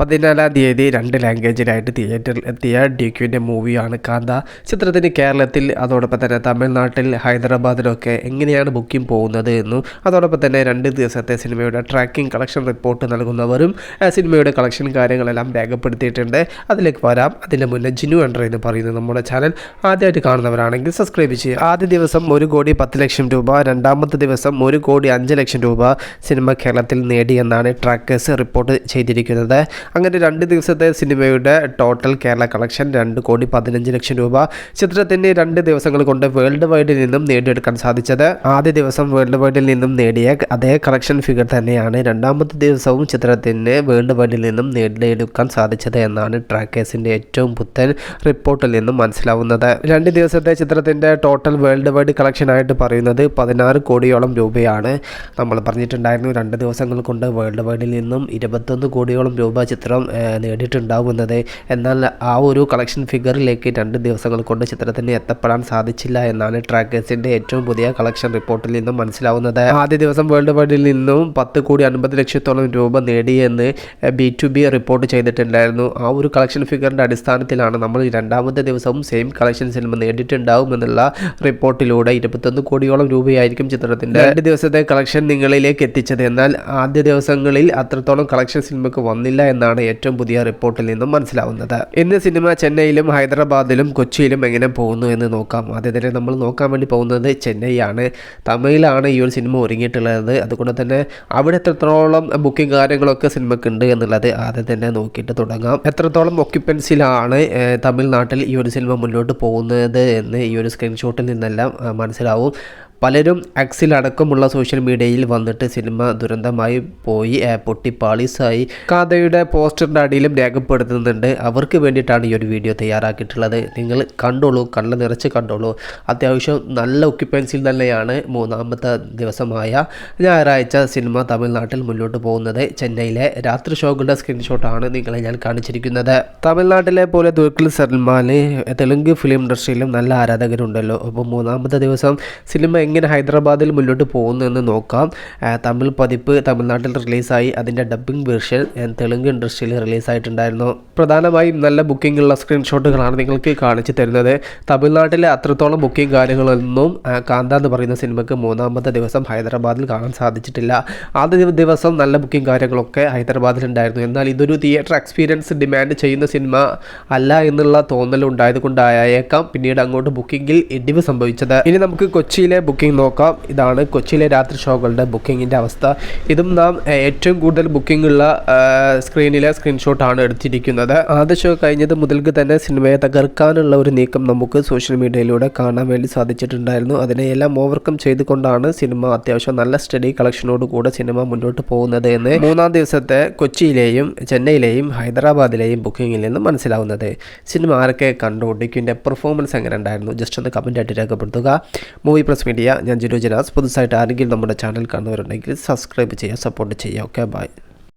പതിനാലാം തീയതി രണ്ട് ലാംഗ്വേജിലായിട്ട് തിയേറ്ററിൽ എത്തിയ ഡിക്യുവിന്റെ മൂവിയാണ് കാന്ത. ചിത്രത്തിന് കേരളത്തിൽ അതോടൊപ്പം തന്നെ തമിഴ്നാട്ടിൽ ഹൈദരാബാദിലൊക്കെ എങ്ങനെയാണ് ബുക്കിംഗ് പോകുന്നത് എന്നും അതോടൊപ്പം തന്നെ രണ്ട് ദിവസത്തെ സിനിമയുടെ ട്രാക്കിംഗ് കളക്ഷൻ റിപ്പോർട്ട് നൽകുന്നവരും സിനിമയുടെ കളക്ഷൻ കാര്യങ്ങളെല്ലാം രേഖപ്പെടുത്തിയിട്ടുണ്ട്. അതിലേക്ക് വരാം. അതിന്റെ മുന്നേ ജിനു എൻട്രി എന്ന് പറയുന്നത് നമ്മുടെ ചാനൽ ആദ്യമായിട്ട് കാണുന്നവരാണെങ്കിൽ സബ്സ്ക്രൈബ് ചെയ്യുക. ആദ്യ ദിവസം ഒരു കോടി പത്ത് ലക്ഷം രൂപ രണ്ടാമത്തെ ദിവസം ഒരു കോടി അഞ്ച് ലക്ഷം രൂപ സിനിമ കേരളത്തിൽ നേടിയെന്നാണ് ട്രാക്കേഴ്സ് റിപ്പോർട്ട് ചെയ്തിരിക്കുന്നത്. അങ്ങനെ രണ്ട് ദിവസത്തെ സിനിമയുടെ ടോട്ടൽ കേരള കളക്ഷൻ രണ്ട് കോടി പതിനഞ്ച് ലക്ഷം രൂപ. ചിത്രത്തിന് രണ്ട് ദിവസങ്ങൾ കൊണ്ട് വേൾഡ് വൈഡിൽ നിന്നും നേടിയെടുക്കാൻ സാധിച്ചത്. ആദ്യ ദിവസം വേൾഡ് വൈഡിൽ നിന്നും നേടിയ അതേ കളക്ഷൻ ഫിഗർ തന്നെയാണ് രണ്ടാമത്തെ ദിവസവും ചിത്രത്തിന് വേൾഡ് വൈഡിൽ നിന്നും നേടിയെടുക്കാൻ സാധിച്ചത് എന്നാണ് ട്രാക്കേഴ്സിന്റെ ഏറ്റവും പുത്തൻ റിപ്പോർട്ടിൽ നിന്നും മനസ്സിലാവുന്നത്. രണ്ട് ദിവസത്തെ ചിത്രത്തിന്റെ ടോട്ടൽ വേൾഡ് വൈഡ് കളക്ഷൻ ആയിട്ട് പറയുന്നത് പതിനാറ് കോടിയോളം രൂപയാണ്. നമ്മൾ പറഞ്ഞിട്ടുണ്ടായിരുന്നു രണ്ട് ദിവസങ്ങൾ കൊണ്ട് വേൾഡ് വൈഡിൽ നിന്നും ഇരുപത്തൊന്ന് കോടിയോളം രൂപ ചിത്രം നേടിയിട്ടുണ്ടാവുന്നത്. എന്നാൽ ആ ഒരു കളക്ഷൻ ഫിഗറിലേക്ക് രണ്ട് ദിവസങ്ങൾ കൊണ്ട് ചിത്രത്തിന് എത്തപ്പെടാൻ സാധിച്ചില്ല എന്നാണ് ട്രാക്കേഴ്സിന്റെ ഏറ്റവും പുതിയ കളക്ഷൻ റിപ്പോർട്ടിൽ നിന്നും മനസ്സിലാവുന്നത്. ആദ്യ ദിവസം വേൾഡ് വൈഡിൽ നിന്നും പത്ത് കോടി അൻപത് ലക്ഷത്തോളം രൂപ നേടിയെന്ന് ബി ടു ബി റിപ്പോർട്ട് ചെയ്തിട്ടുണ്ടായിരുന്നു. ആ ഒരു കളക്ഷൻ ഫിഗറിന്റെ അടിസ്ഥാനത്തിലാണ് നമ്മൾ രണ്ടാമത്തെ ദിവസവും സെയിം കളക്ഷൻ സിനിമ നേടിയിട്ടുണ്ടാവും എന്നുള്ള റിപ്പോർട്ടിലൂടെ ഇരുപത്തൊന്ന് കോടിയോളം രൂപയായിരിക്കും ചിത്രത്തിന്റെ രണ്ട് ദിവസത്തെ കളക്ഷൻ നിങ്ങളിലേക്ക് എത്തിച്ചത്. എന്നാൽ ആദ്യ ദിവസങ്ങളിൽ അത്രത്തോളം കളക്ഷൻ സിനിമയ്ക്ക് വന്നില്ല എന്നാണ് ഏറ്റവും പുതിയ റിപ്പോർട്ടിൽ നിന്നും മനസ്സിലാവുന്നത്. ഇന്ന് സിനിമ ചെന്നൈയിലും ഹൈദരാബാദിലും കൊച്ചിയിലും എങ്ങനെ പോകുന്നു എന്ന് നോക്കാം. ആദ്യം തന്നെ നമ്മൾ നോക്കാൻ വേണ്ടി പോകുന്നത് ചെന്നൈയാണ്. തമിഴിലാണ് ഈ ഒരു സിനിമ ഒരുങ്ങിയിട്ടുള്ളത്. അതുകൊണ്ട് തന്നെ അവിടെ എത്രത്തോളം ബുക്കിംഗ് കാര്യങ്ങളൊക്കെ സിനിമയ്ക്ക് ഉണ്ട് എന്നുള്ളത് ആദ്യം തന്നെ നോക്കിയിട്ട് തുടങ്ങാം. എത്രത്തോളം ഒക്യുപ്പൻസിലാണ് തമിഴ്നാട്ടിൽ ഈ ഒരു സിനിമ മുന്നോട്ട് പോകുന്നത് എന്ന് ഈ ഒരു സ്ക്രീൻഷോട്ടിൽ നിന്നെല്ലാം മനസ്സിലാവും. പലരും അക്സിൽ അടക്കമുള്ള സോഷ്യൽ മീഡിയയിൽ വന്നിട്ട് സിനിമ ദുരന്തമായി പോയി പൊട്ടി പാളീസായി. കഥയുടെ പോസ്റ്ററിന്റെ അടിയിലും രേഖപ്പെടുത്തുന്നുണ്ട്. അവർക്ക് വേണ്ടിയിട്ടാണ് ഈ ഒരു വീഡിയോ തയ്യാറാക്കിയിട്ടുള്ളത്. നിങ്ങൾ കണ്ടോളൂ കണ്ണ് നിറച്ച് കണ്ടോളൂ. അത്യാവശ്യം നല്ല ഒക്യുപ്പൻസിൽ തന്നെയാണ് മൂന്നാമത്തെ ദിവസമായ ഞായറാഴ്ച സിനിമ തമിഴ്നാട്ടിൽ മുന്നോട്ട് പോകുന്നത്. ചെന്നൈയിലെ രാത്രി ഷോകളുടെ സ്ക്രീൻഷോട്ടാണ് നിങ്ങളെ ഞാൻ കാണിച്ചിരിക്കുന്നത്. തമിഴ്നാട്ടിലെ പോലെ ദുൽഖർ സൽമാന് തെലുങ്ക് ഫിലിം ഇൻഡസ്ട്രിയിലും നല്ല ആരാധകരുണ്ടല്ലോ. അപ്പോൾ മൂന്നാമത്തെ ദിവസം സിനിമ എങ്ങനെ ഹൈദരാബാദിൽ മുന്നോട്ട് പോകുന്നു എന്ന് നോക്കാം തമിഴ് പതിപ്പ് തമിഴ്നാട്ടിൽ റിലീസായി. അതിന്റെ ഡബ്ബിംഗ് വേർഷൻ തെലുങ്ക് ഇൻഡസ്ട്രിയിൽ റിലീസായിട്ടുണ്ടായിരുന്നു. പ്രധാനമായും നല്ല ബുക്കിംഗ് ഉള്ള സ്ക്രീൻഷോട്ടുകളാണ് നിങ്ങൾക്ക് കാണിച്ചു തരുന്നത്. തമിഴ്നാട്ടിലെ അത്രത്തോളം ബുക്കിംഗ് കാര്യങ്ങളൊന്നും കാന്ത എന്ന് പറയുന്ന സിനിമയ്ക്ക് മൂന്നാമത്തെ ദിവസം ഹൈദരാബാദിൽ കാണാൻ സാധിച്ചിട്ടില്ല. ആദ്യ ദിവസം നല്ല ബുക്കിംഗ് കാര്യങ്ങളൊക്കെ ഹൈദരാബാദിൽ ഉണ്ടായിരുന്നു. എന്നാൽ ഇതൊരു തിയേറ്റർ എക്സ്പീരിയൻസ് ഡിമാൻഡ് ചെയ്യുന്ന സിനിമ അല്ല എന്നുള്ള തോന്നൽ ഉണ്ടായത് കൊണ്ടായേക്കാം പിന്നീട് അങ്ങോട്ട് ബുക്കിംഗിൽ ഇടിവ് സംഭവിച്ചത്. ഇനി നമുക്ക് കൊച്ചിയിലെ ബുക്കിംഗ് നോക്കാം. ഇതാണ് കൊച്ചിയിലെ രാത്രി ഷോകളുടെ ബുക്കിങ്ങിന്റെ അവസ്ഥ. ഇതും നാം ഏറ്റവും കൂടുതൽ ബുക്കിംഗ് ഉള്ള സ്ക്രീനിലെ സ്ക്രീൻഷോട്ടാണ് എടുത്തിരിക്കുന്നത്. ആദ്യ ഷോ കഴിഞ്ഞത് മുതൽക്ക് തന്നെ സിനിമയെ തകർക്കാനുള്ള ഒരു നീക്കം നമുക്ക് സോഷ്യൽ മീഡിയയിലൂടെ കാണാൻ വേണ്ടി സാധിച്ചിട്ടുണ്ടായിരുന്നു. അതിനെയെല്ലാം ഓവർകം ചെയ്തുകൊണ്ടാണ് സിനിമ അത്യാവശ്യം നല്ല സ്റ്റഡി കളക്ഷനോട് കൂടെ സിനിമ മുന്നോട്ട് പോകുന്നത് എന്ന് മൂന്നാം ദിവസത്തെ കൊച്ചിയിലെയും ചെന്നൈയിലെയും ഹൈദരാബാദിലെയും ബുക്കിങ്ങിൽ നിന്ന് മനസ്സിലാവുന്നത്. സിനിമ ആരൊക്കെ കണ്ടു ഡിക്കിന്റെ പെർഫോമൻസ് എങ്ങനെ ഉണ്ടായിരുന്നു? ജസ്റ്റ് ഒന്ന് കമന്റ് ആയിട്ട് രേഖപ്പെടുത്തുക. മൂവി പ്രസ് മീഡിയ ഞാൻ ജിനു ജനാസ്. പുതുസായിട്ട് ആരെങ്കിലും നമ്മുടെ ചാനൽ കാണുന്നവരുണ്ടെങ്കിൽ സബ്സ്ക്രൈബ് ചെയ്യുക സപ്പോർട്ട് ചെയ്യുക ഓക്കെ ബൈ